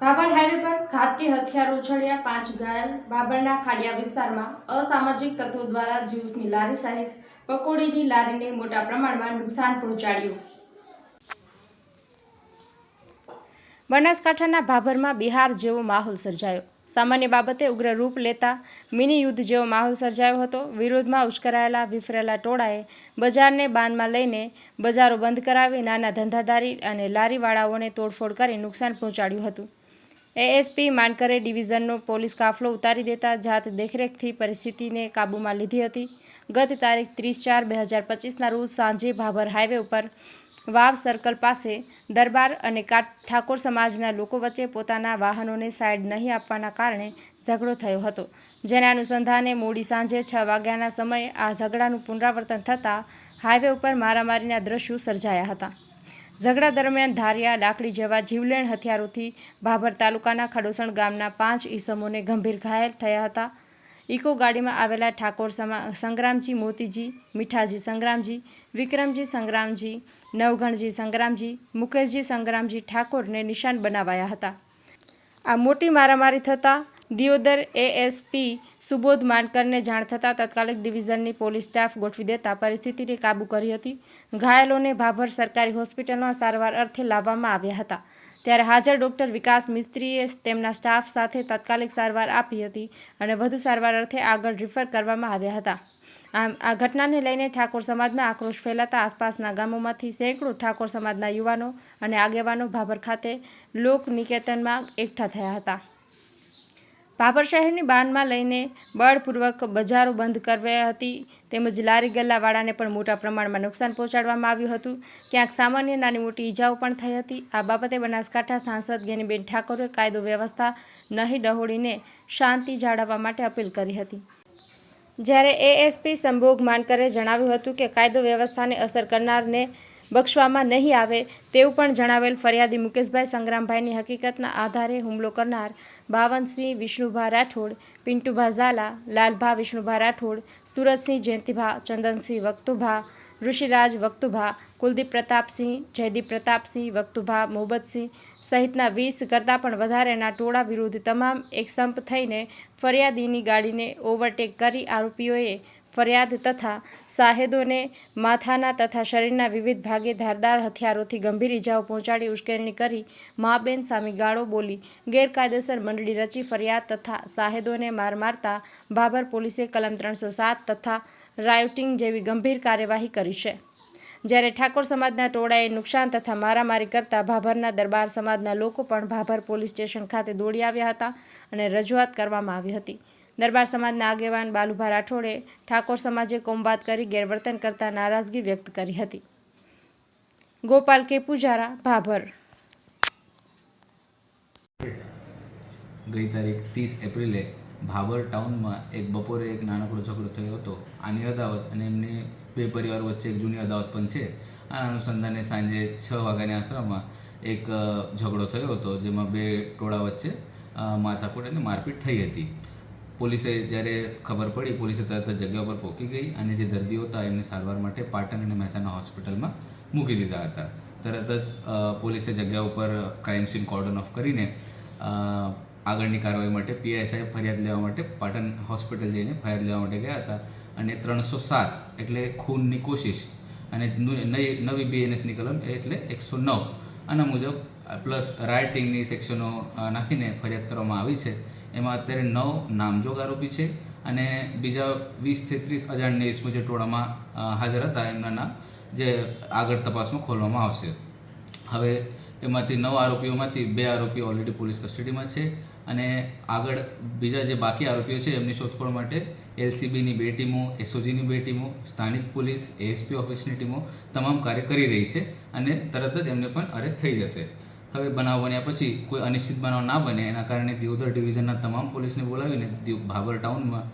Bhabhar highway પર ઘાતકી હથિયાર ઉછળ્યા પાંચ ઘાયલ. બાબરના ખાડિયા વિસ્તારમાં અસામાજિક તત્વો દ્વારા જ્યુસની લારી સહિત પકોડીની લારીને મોટા પ્રમાણમાં નુકસાન પહોંચાડ્યું. બનાસકાંઠાના ભાભરમાં બિહાર જેવો માહોલ સર્જાયો. સામાન્ય બાબતે ઉગ્ર રૂપ લેતા મિની યુદ્ધ જેવો માહોલ સર્જાયો હતો. વિરોધમાં ઉશ્કરાયેલા વિફરેલા ટોળાએ બજારને બાનમાં લઈને બજારો બંધ કરાવી નાના ધંધાદારી અને લારીવાળાઓને તોડફોડ કરી નુકસાન પહોંચાડ્યું હતું. એએસપી માનકરે ડિવિઝનનો પોલીસ કાફલો ઉતારી દેતા જાત દેખરેખથી પરિસ્થિતિને કાબૂમાં લીધી હતી. ગત તારીખ ત્રીસ ચાર બે હજાર પચીસના રોજ સાંજે ભાભર હાઈવે ઉપર વાવ સર્કલ પાસે દરબાર અને ઠાકોર સમાજના લોકો વચ્ચે પોતાના વાહનોને સાઈડ નહીં આપવાના કારણે ઝઘડો થયો હતો. જેના અનુસંધાને મોડી સાંજે છ વાગ્યાના સમયે આ ઝઘડાનું પુનરાવર્તન થતાં હાઈવે ઉપર મારામારીના દ્રશ્યો સર્જાયા હતા. ઝઘડા દરમિયાન ધારિયા લાકડી જેવા જીવલેણ હથિયારોથી ભાભર તાલુકાના ખડોસણ ગામના પાંચ ઈસમોને ગંભીર ઘાયલ થયા હતા. ઇકો ગાડીમાં આવેલા ઠાકોર સંગ્રામજી મોતીજી, મીઠાજી સંગ્રામજી, વિક્રમજી સંગ્રામજી નવઘણજી સંગ્રામજી, મુકેશજી સંગ્રામજી ઠાકોરને નિશાન બનાવાયા હતા. આ મોટી મારામારી થતાં દિયોદર એએસપી સુબોધ માનકરને જાણ થતાં તાત્કાલિક ડિવિઝનની પોલીસ સ્ટાફ ગોઠવી દેતા પરિસ્થિતિને કાબૂ કરી હતી. ઘાયલોને ભાભર સરકારી હોસ્પિટલમાં સારવાર અર્થે લાવવામાં આવ્યા હતા. ત્યારે હાજર ડોક્ટર વિકાસ મિસ્ત્રીએ તેમના સ્ટાફ સાથે તાત્કાલિક સારવાર આપી હતી અને વધુ સારવાર અર્થે આગળ રિફર કરવામાં આવ્યા હતા. આમ, આ ઘટનાને લઈને ઠાકોર સમાજમાં આક્રોશ ફેલાતા આસપાસના ગામોમાંથી સેંકડો ઠાકોર સમાજના યુવાનો અને આગેવાનો ભાભર ખાતે લોક નિકેતનમાં એકઠા થયા હતા. ભાભર શહેરની બાનમાં લઈને બળપૂર્વક બજારો બંધ કરવાઈ હતી. તેમજ લારી ગલ્લાવાળાને પણ મોટા પ્રમાણમાં નુકસાન પહોંચાડવામાં આવ્યું હતું. ક્યાંક સામાન્ય નાની મોટી ઈજાઓ પણ થઈ હતી. આ બાબતે બનાસકાંઠા સાંસદ ગેનીબેન ઠાકોરે કાયદો વ્યવસ્થા નહીં ડહોળીને શાંતિ જાળવવા માટે અપીલ કરી હતી. જ્યારે એએસપી સંભોગ માનકરે જણાવ્યું હતું કે કાયદો વ્યવસ્થાને અસર કરનારને બક્ષવામાં નહીં આવે તેવું પણ જણાવેલ ફરિયાદી મુકેશભાઈ સંગ્રામભાઈની હકીકતના આધારે હુમલો કરનાર બાવનસિંહ વિષ્ણુભા રાઠોડ, પિન્ટુભા ઝાલા, લાલભા વિષ્ણુભા રાઠોડ સુરતસિંહ જયંતિભા, ચંદનસિંહ વક્તુભા, ઋષિરાજ વક્તુભા, કુલદીપ પ્રતાપસિંહ, જયદીપ પ્રતાપસિંહ વક્તુભા મોહબ્બતસિંહ સહિતના વીસ કરતાં પણ વધારેના ટોળા વિરુદ્ધ તમામ એકસંપ થઈને ફરિયાદીની ગાડીને ઓવરટેક કરી આરોપીઓએ ફરિયાદ તથા સાહેદોને માથાના તથા શરીરના વિવિધ ભાગે ધારદાર હથિયારોથી ગંભીર ઇજાઓ પહોંચાડી ઉશ્કેરણી કરી માબેન સામે ગાળો બોલી ગેરકાયદેસર મંડળી રચી ફરિયાદ તથા સાહેદોને માર મારતા ભાભર પોલીસે કલમ ત્રણસો સાત તથા રાયોટિંગ જેવી ગંભીર કાર્યવાહી કરી છે. જ્યારે ઠાકોર સમાજના ટોળાએ નુકસાન તથા મારામારી કરતા ભાભરના દરબાર સમાજના લોકો પણ ભાભર પોલીસ સ્ટેશન ખાતે દોડી આવ્યા હતા અને રજૂઆત કરવામાં આવી હતી. દરબાર સમાજના આગેવાન બાલુભા રાઠોડે ઠાકોર સમાજે કોમવાદ કરી ગેરવર્તન કરતા નારાજગી વ્યક્ત કરી હતી. ગોપાલ કે પૂજારા, ભાભર. ગઈ તારીખ ત્રીસ એપ્રિલે ભાભર ટાઉનમાં એક બપોરે એક નાનકડો ઝઘડો થયો હતો. આની અદાવત અને એમની બે પરિવાર વચ્ચે એક જૂની અદાવત પણ છે. આ અનુસંધાને સાંજે છ વાગ્યાની આસપાસમાં એક ઝઘડો થયો હતો, જેમાં બે ટોળા વચ્ચે માથાકૂટ અને મારપીટ થઈ હતી. પોલીસે જ્યારે ખબર પડી, પોલીસે તરત જ જગ્યા પર પહોંચી ગઈ અને જે દર્દીઓ હતા એમને સારવાર માટે પાટણ અને મહેસાણા હોસ્પિટલમાં મૂકી દીધા હતા. તરત જ પોલીસે જગ્યા ઉપર ક્રાઇમ સીન કોર્ડન ઓફ કરીને આગળની કાર્યવાહી માટે પીએસઆઈ ફરિયાદ લેવા માટે પાટણ હોસ્પિટલ જઈને ફરિયાદ લેવા માટે ગયા હતા અને ત્રણસો સાત એટલે ખૂનની કોશિશ અને નવી બીએનએસની કલમ એટલે એકસો નવ. આના મુજબ, પ્લસ રાઇટિંગની સેક્શનો નાખીને ફરિયાદ કરવામાં આવી છે. એમાં અત્યારે નવ નામજોગ આરોપી છે અને બીજા વીસથી ત્રીસ અજાણ્ય ઇસમો જે ટોળામાં હાજર હતા, એમના નામ જે આગળ તપાસમાં ખોલવામાં આવશે. હવે એમાંથી નવ આરોપીઓમાંથી બે આરોપીઓ ઓલરેડી પોલીસ કસ્ટડીમાં છે અને આગળ બીજા જે બાકી આરોપીઓ છે, એમની શોધખોળ માટે એલસીબીની બે ટીમો, એસઓજીની બે ટીમો, સ્થાનિક પોલીસ, એએસપી ઓફિસની ટીમો તમામ કાર્ય કરી રહી છે અને તરત જ એમને પણ અરેસ્ટ થઈ જશે. હવે બનાવ બન્યા પછી કોઈ અનિશ્ચિત બનાવ ના બને. એના કારણે દિયોદર ડિવિઝનના તમામ પોલીસને બોલાવીને દિવ- ભાભર ટાઉનમાં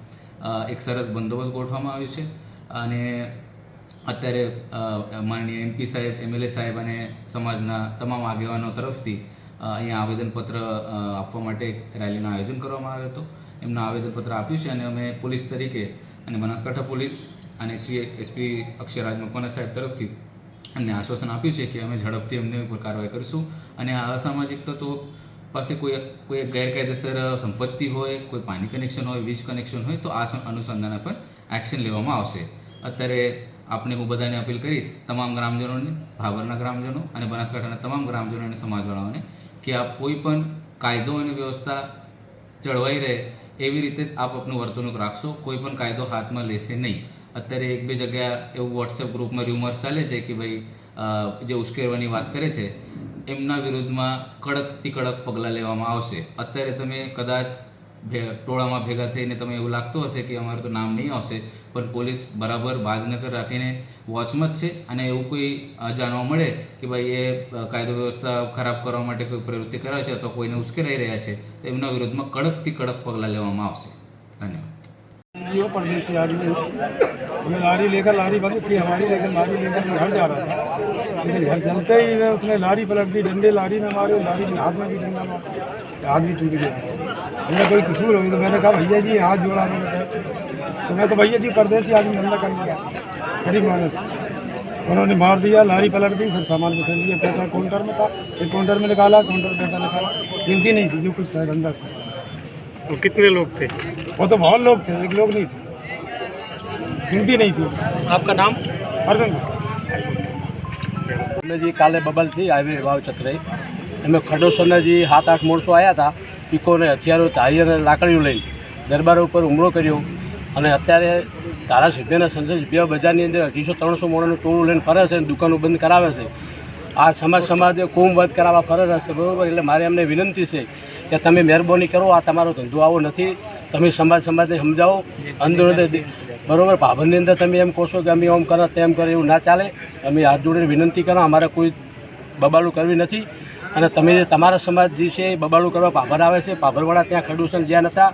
એક સરસ બંદોબસ્ત ગોઠવવામાં આવ્યો છે. અને અત્યારે માનનીય એમપી સાહેબ એમએલએ સાહેબ અને સમાજના તમામ આગેવાનો તરફથી અહીંયા આવેદનપત્ર આપવા માટે રેલીનું આયોજન કરવામાં આવ્યું હતું. એમનું આવેદનપત્ર આપ્યું છે અને અમે પોલીસ તરીકે અને બનાસકાંઠા પોલીસ અને શ્રી એસપી અક્ષયરાજ મકવાના સાહેબ તરફથી એમને આશ્વાસન આપ્યું છે કે અમે ઝડપથી એમની ઉપર કાર્યવાહી કરીશું. અને આ અસામાજિક તત્વો પાસે કોઈ કોઈ ગેરકાયદેસર સંપત્તિ હોય, કોઈ પાણી કનેક્શન હોય, વીજ કનેક્શન હોય, તો આ અનુસંધાન પર એક્શન લેવામાં આવશે. અત્યારે આપણે હું બધાને અપીલ કરીશ, તમામ ગ્રામજનોને ભાવરના ગ્રામજનો અને બનાસકાંઠાના તમામ ગ્રામજનો અને સમાજવાળાઓને, કે આપ કોઈ પણ કાયદો અને વ્યવસ્થા જળવાઈ રહે, એવી રીતે જ આપ આપનું વર્તણૂક રાખશો. કોઈ પણ કાયદો હાથમાં લેશે નહીં. અત્યારે એક બે જગ્યા એવું વોટ્સએપ ગ્રુપમાં રૂમર્સ ચાલે છે કે ભાઈ જે ઉશ્કેરવાની વાત કરે છે, એમના વિરુદ્ધમાં કડકથી કડક પગલાં લેવામાં આવશે. અત્યારે તમે કદાચ ભે, ટોળામાં ભેગા થઈને તમે એવું લાગતું હશે કે અમારું તો નામ નહીં આવશે, પણ પોલીસ બરાબર બાજનગર રાખીને વોચમાં જ છે અને એવું કોઈ જાણવા મળે કે ભાઈ એ કાયદો વ્યવસ્થા ખરાબ કરવા માટે કોઈ પ્રવૃત્તિ કરે છે અથવા કોઈને ઉશ્કેરાઈ રહ્યા છે, તો એમના વિરુદ્ધમાં કડકથી કડક પગલાં લેવામાં આવશે. ધન્યવાદ. ये परदेसी आदमी हूँ मैं लारी लेकर लारी बंद थी हमारी लेकिन लारी लेकर मैं घर जा रहा था लेकिन घर चलते ही मैं उसने लारी पलट दी डंडे लारी में मारे लारी में हाथ में भी डंडा मारा हाथ भी टूट गया मेरा कोई कसूर हो गया तो मैंने कहा भैया जी हाथ जोड़ा मैंने पैर छुआ। तो मैं तो भैया जी परदेसी आदमी धंधा करने गया गरीब मानस उन्होंने मार दिया लारी पलट दी सब सामान उठा लिया पैसा काउंटर में था एक काउंटर में निकाला काउंटर पैसा निकाला गिनती नहीं थी जो कुछ था धंधा था वो कितने लोग थे वो तो बहुत लोग थे एक लोग नहीं थे गिनती नहीं थी आपका नाम अरविंद અમે જે કાલે બબલથી હાઈવે વાવ ચક્રઈ અમે ખડોસરના જે સાત આઠ માણસો આવ્યા હતા પીકોને હથિયારો ધારી અને લાકડીઓ લઈને દરબાર ઉપર હુમલો કર્યો અને અત્યારે ધારાસભ્યના સંસદસભ્ય બજારની અંદર અઢીસો ત્રણસો માણસનું ટોળું લઈને ફરે છે અને દુકાનો બંધ કરાવે છે આ સમાજ સમાજે કોમવધ કરાવવા ફરે છે બરાબર એટલે મારે એમને વિનંતી છે કે તમે મહેરબાની કરો, આ તમારો ધંધો આવો નથી. તમે સમાજ સમાજને સમજાવો. અંદર બરાબર, ભાભરની અંદર તમે એમ કહો છો કે અમે આમ કરો તેમ કરે એવું ના ચાલે. અમે હાથ જોડીને વિનંતી કરો, અમારે કોઈ બબાલું કરવી નથી. અને તમે તમારા સમાજ જે છે, એ બબાલું કરવા ભાભર આવે છે. ભાભરવાળા ત્યાં ખડોસન જ્યાં હતા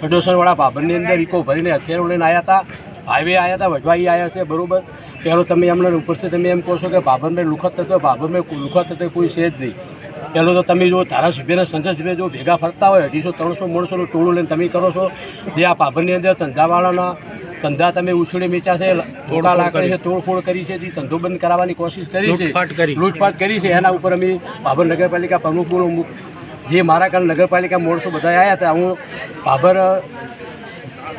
ખડોસનવાળા પાભરની અંદર ઇકો ભરીને હથિયારો લઈને આવ્યા હતા. હાઈવે આવ્યા હતા, વઢવાઈ આવ્યા છે, બરાબર. પહેલો તમે એમને ઉપરથી તમે એમ કહો છો કે ભાભરને લુખત થતો, ભાભરને લુખત થતો કોઈ છે જ નહીં. પહેલો તો તમે જો ધારાસભ્યના સંસદસભ્ય જો ભેગા ફરતા હોય અઢીસો ત્રણસો માણસોનું ટોળું લઈને તમે કરો છો જે આ પાભરની અંદર ધંધાવાળાના ધંધા તમે ઉછળી મીચા છે ધોળા લાકડી છે તોડફોડ કરી છે જે ધંધો બંધ કરાવવાની કોશિશ કરી છે લૂંટફાટ કરી. છે એના ઉપર અમે ભાભર નગરપાલિકા પ્રમુખ બોલું જે મારા કારણે નગરપાલિકા મોણસો બધા આવ્યા હતા હું ભાભર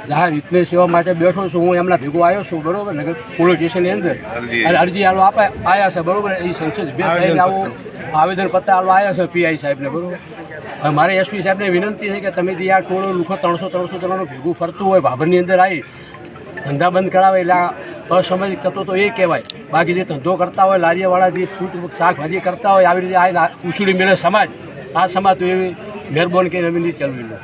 જાહેર હિતની સેવા માટે બેઠો છું. હું એમના ભેગો આવ્યો છું બરોબર? નગર પોલીસ સ્ટેશનની અંદર. અને અરજી આલો આપે આવ્યા છે બરોબર? એ સંસદ ભેગ થઈને આવું. આવેદન પત્ર આલો આવ્યા છે પીઆઈ સાહેબને બરોબર? હવે મારે એસપી સાહેબને વિનંતી છે કે તમે જે આ ટોળો લુખો ત્રણસો ત્રણસો ત્રણનું ભેગું ફરતું હોય ભાભરની અંદર આવી ધંધા બંધ કરાવે એટલે આ અસમય તત્વો તો એ કહેવાય. બાકી જે ધંધો કરતા હોય લારીયાવાળા જે ફૂટ શાકભાજી કરતા હોય આવી રીતે આ ઉછળી મેળે સમાજ. આ સમાજ તો એવી મહેરબાની કરીને અમે નહીં ચલવી લો.